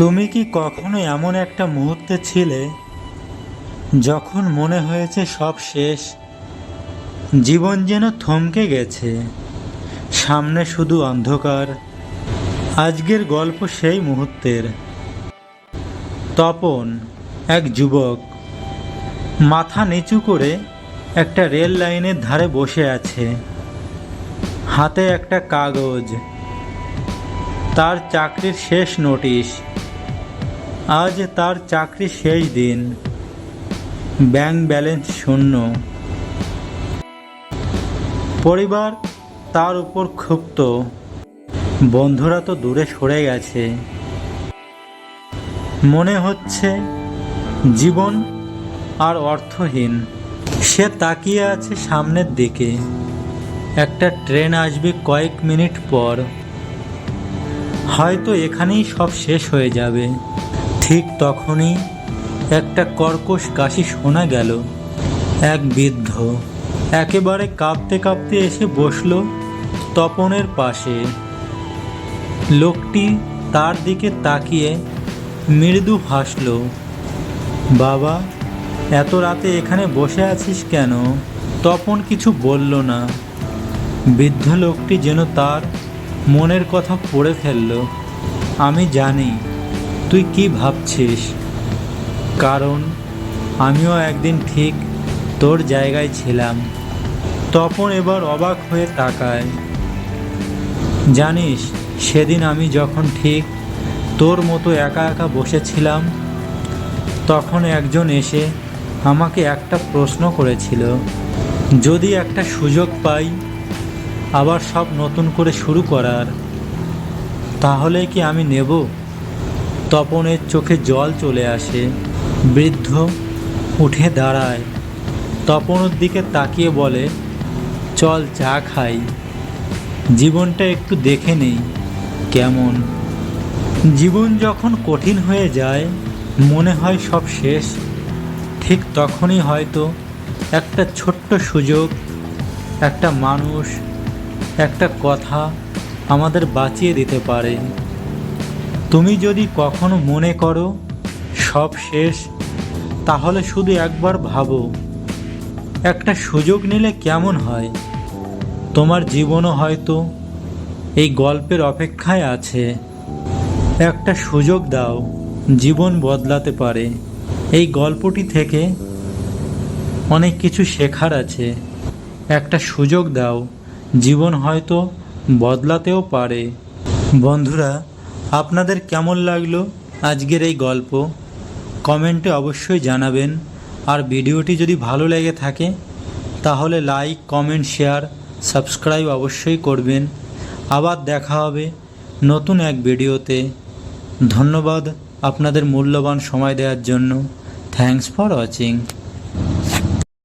তুমি কি কখনো এমন একটা মুহূর্তে ছিলে যখন মনে হয়েছে সব শেষ? জীবন যেন থমকে গেছে, সামনে শুধু অন্ধকার। আজকের গল্প সেই মুহূর্তের। তপন, এক যুবক, মাথা নিচু করে একটা রেল লাইনের ধারে বসে আছে। হাতে একটা কাগজ। তার চাকরির শেষ নোটিশ। আজ তার চাকরি শেষ দিন। ব্যাংক ব্যালেন্স শূন্য। পরিবার তার উপর ক্ষুব্ধ। বন্ধুরা তো দূরে সরে গেছে। মনে হচ্ছে জীবন আর অর্থহীন। সে তাকিয়ে আছে সামনের দিকে। একটা ট্রেন আসবে কয়েক মিনিট পর। হয়তো এখানেই সব শেষ হয়ে যাবে। ঠিক তখনই একটা কর্কশ কাশি শোনা গেল। এক বৃদ্ধ একেবারে কাঁপতে কাঁপতে এসে বসল তপনের পাশে। লোকটি তার দিকে তাকিয়ে মৃদু হাসল, বাবা, এত রাতে এখানে বসে আছিস কেন তপন কিছু বলল না। বৃদ্ধ লোকটি যেন তার মনের কথা পড়ে ফেলল। আমি জানি তুই কি ভাবছিস? কারণ আমিও একদিন ঠিক তোর জায়গায় ছিলাম। তপন এবার অবাক হয়ে তাকায়। জানিস, সেদিন আমি যখন ঠিক তোর মতো একা একা বসেছিলাম, তখন একজন এসে আমাকে একটা প্রশ্ন করেছিল। যদি একটা সুযোগ পাই, আবার সব নতুন করে শুরু করার, তাহলে কি আমি নেব? তপনের চোখে জল চলে আসে, বৃদ্ধ উঠে দাঁড়ায়। তপনের দিকে তাকিয়ে বলে, চল চা খাই। জীবনটা একটু দেখে নেই, কেমন? জীবন যখন কঠিন হয়ে যায়, মনে হয় সব শেষ। ঠিক তখনই হয়তো একটা ছোট্ট সুযোগ, একটা মানুষ, একটা কথা আমাদের বাঁচিয়ে দিতে পারে। তুমি যদি কখনো মনে করো সব শেষ, তাহলে শুধু একবার ভাবো, একটা সুযোগ নিলে কেমন হয়? তোমার জীবনও হয়তো এই গল্পের অপেক্ষায় আছে। একটা সুযোগ দাও, জীবন বদলাতে পারে। এই গল্পটি থেকে অনেক কিছু শেখার আছে। একটা সুযোগ দাও, জীবন হয়তো বদলাতেও পারে। বন্ধুরা আপনাদের কেমন লাগল আজকের এই গল্প? কমেন্টে অবশ্যই জানাবেন। আর ভিডিওটি যদি ভালো লেগে থাকে, তাহলে লাইক, কমেন্ট, শেয়ার, সাবস্ক্রাইব অবশ্যই করবেন। আবার দেখা হবে নতুন এক ভিডিওতে। ধন্যবাদ আপনাদের মূল্যবান সময় দেওয়ার জন্য। Thanks for watching.